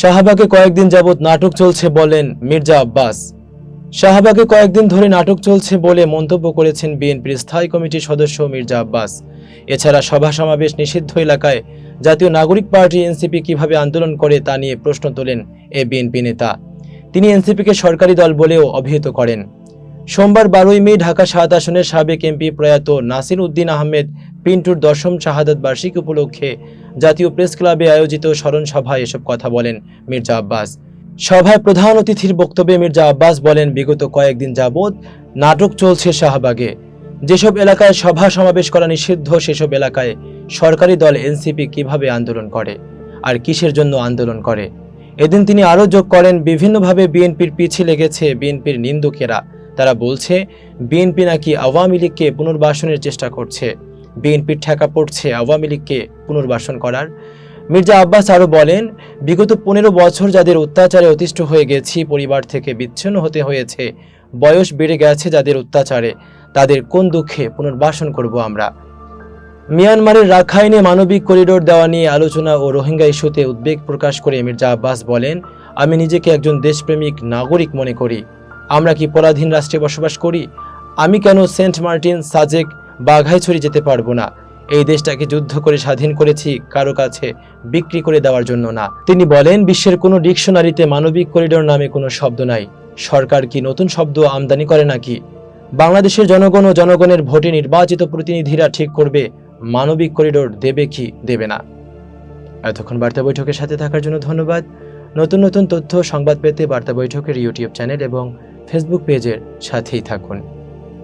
শাহবাগে কয়েকদিন যাবৎ নাটক চলছে বলেন মির্জা আব্বাস। শাহবাগে কয়েকদিন ধরে নাটক চলছে বলে মন্তব্য করেছেন বিএনপির স্থায়ী কমিটির সদস্য মির্জা আব্বাস। এছাড়া সভা সমাবেশ নিষিদ্ধ এলাকায় জাতীয় নাগরিক পার্টি এনসিপি কীভাবে আন্দোলন করে তা নিয়ে প্রশ্ন তোলেন এ বিএনপি নেতা। তিনি এনসিপিকে সরকারি দল বলেও অভিহিত করেন। সোমবার বারোই মে ঢাকা সাত আসনের সাবেক এমপি প্রয়াত নাসির উদ্দিন আহমেদ পিন্টুর দশম শাহাদাত বার্ষিকী উপলক্ষে জাতীয় প্রেস ক্লাবে আয়োজিত স্মরণ সভায় এসব কথা বলেন মির্জা আব্বাস। সভায় প্রধান অতিথির বক্তব্যে মির্জা আব্বাস বলেন, বিগত কয়েকদিন যাবৎ নাটক চলছে শাহবাগে। যেসব এলাকায় সভা সমাবেশ করা নিষিদ্ধ, সেসব এলাকায় সরকারি দল এনসিপি কীভাবে আন্দোলন করে আর কিসের জন্য আন্দোলন করে? এদিন তিনি আরও যোগ করেন, বিভিন্নভাবে বিএনপির পিছে লেগেছে বিএনপির নিন্দুকেরা। তারা বলছে, বিএনপি নাকি আওয়ামী লীগকে পুনর্বাসনের চেষ্টা করছে। বিএনপির ঠেকা পড়ছে আওয়ামী লীগকে পুনর্বাসন করার। মির্জা আব্বাস আরও বলেন, বিগত পনেরো বছর যাদের অত্যাচারে অতিষ্ঠ হয়ে গেছি, পরিবার থেকে বিচ্ছিন্ন হতে হয়েছে, বয়স বেড়ে গেছে যাদের অত্যাচারে, তাদের কোন দুঃখে পুনর্বাসন করব আমরা? মিয়ানমারের রাখাইনে মানবিক করিডোর দেওয়া নিয়ে আলোচনা ও রোহিঙ্গা ইস্যুতে উদ্বেগ প্রকাশ করে মির্জা আব্বাস বলেন, আমি নিজেকে একজন দেশপ্রেমিক নাগরিক মনে করি। আমরা কি পরাধীন রাষ্ট্রে বসবাস করি? আমি কেন সেন্ট মার্টিন, সাজেক বাঘাইছড়ি যেতে পারব না? এই দেশটাকে যুদ্ধ করে স্বাধীন করেছি কারও কাছে বিক্রি করে দেওয়ার জন্য না। তিনি বলেন, বিশ্বের কোনো ডিকশনারিতে মানবিক করিডোর নামে কোনো শব্দ নাই। সরকার কি নতুন শব্দ আমদানি করে নাকি? বাংলাদেশের জনগণ ও জনগণের ভোটে নির্বাচিত প্রতিনিধিরা ঠিক করবে, মানবিক করিডোর দেবে কি দেবে না। এতক্ষণ বার্তা বৈঠকের সাথে থাকার জন্য ধন্যবাদ। নতুন নতুন তথ্য সংবাদ পেতে বার্তা বৈঠকের ইউটিউব চ্যানেল এবং ফেসবুক পেজের সাথেই থাকুন।